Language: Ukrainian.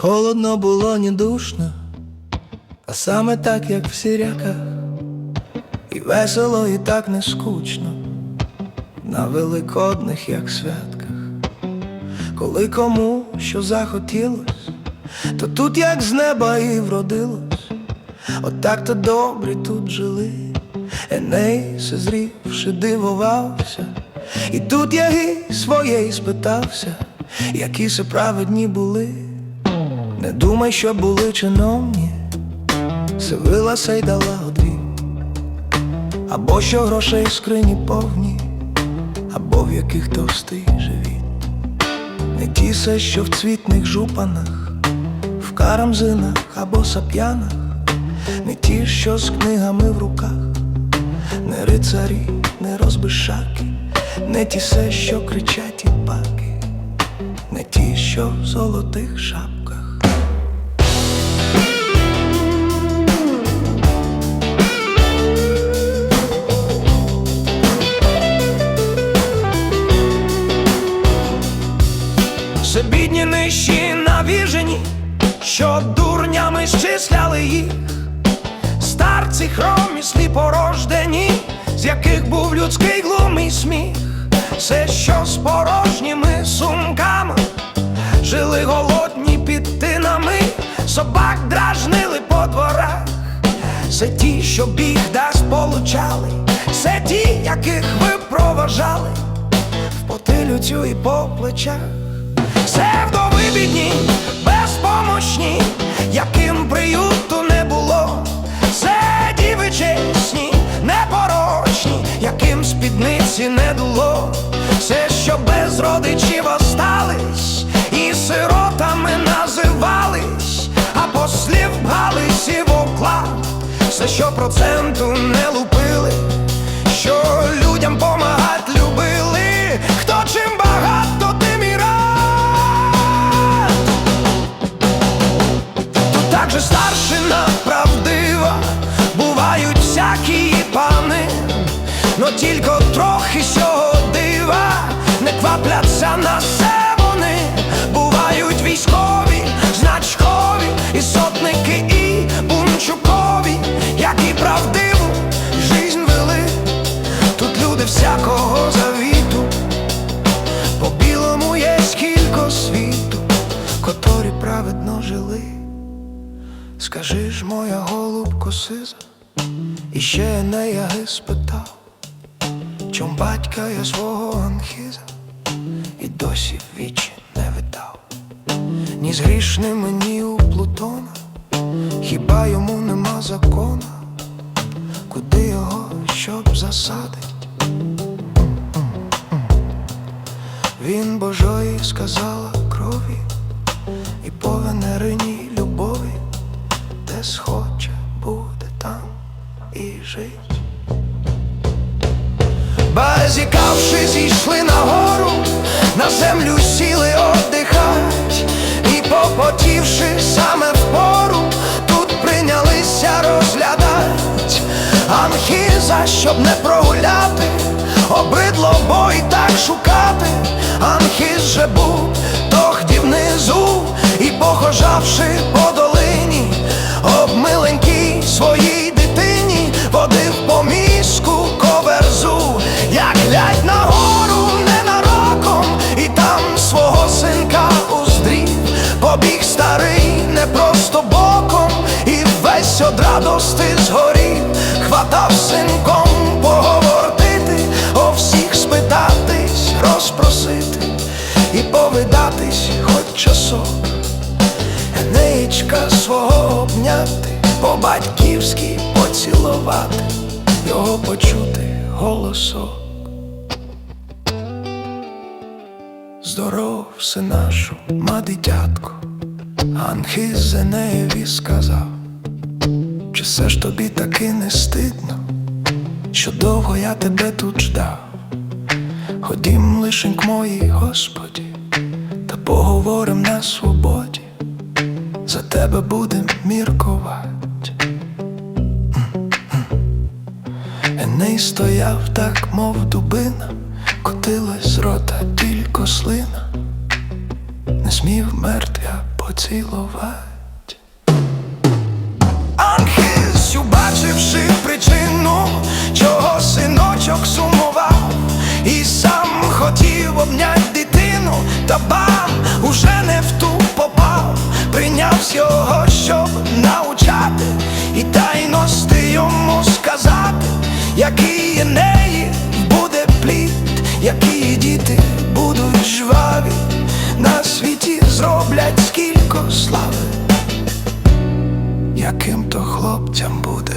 Холодно було, ні душно, а саме так, як в сіряках, і весело, і так не скучно, на великодних, як святках, коли кому що захотілось, то тут як з неба і вродилось, от так то добрі тут жили, Еней, зрівши, дивувався, і тут я і своєї спитався, які се праведні були. Не думай, що були чиновні, Сивилася й дала або що грошей в скрині повні, або в яких товстий живіт. Не ті се, що в цвітних жупанах, в карамзинах або сап'янах, не ті, що з книгами в руках, не рицарі, не розбишаки, не ті се, що кричать і паки, не ті, що в золотих шапках. Що дурнями щисляли їх, старці хромі сліпорождені, з яких був людський глумий сміх, все, що з порожніми сумками, жили голодні під тинами, собак дражнили по дворах, все ті, що біг да сполучали, все ті, яких ви проважали, в потилюцю і по плечах. Все вдови бідні, безпомощні, яким приюту не було, все діви чесні, непорочні, яким спідниці не дуло, все, що без родичів остались, і сиротами називались, а послів в оклад, все, що проценту не Скажи ж, моя голубко сиза, і ще не я спитав, чом батька я свого анхіза, і досі вічі не видав, ні з грішними, ні у Плутона, хіба йому нема закона, куди його щоб засадить? Він Божої сказала крові і по венериній любові, де схоче буде там і жить. Базікавши, зійшли на гору, на землю сіли оддихать, і попотівши саме в пору, тут прийнялися розглядать. Анхіза, щоб не прогуляти, обидло бо так шукати, Анхіз же був тохді внизу, і похожавши повидатись хоч часок. Енеєчка свого обняти, по-батьківськи поцілувати, його почути голосок. Здоров, синашу, ма дитятко, Анхиз Зенеєві сказав, чи все ж тобі таки не стидно, що довго я тебе тут ждав. Ходім лишень к моїй Господі, поговорим на свободі, за тебе будем міркувати. Еней стояв так, мов дубина, котилась рота тільки слина, не смів мертвя поцілувати. Анхис, убачивши причину, чого синочок сумував, і сам хотів обнять дитину, та бам, уже не в ту попав, прийняв його, щоб научати, і тайності йому сказати, які є неї буде плід, які діти будуть жваві, на світі зроблять скільки слави. Яким то хлопцям буде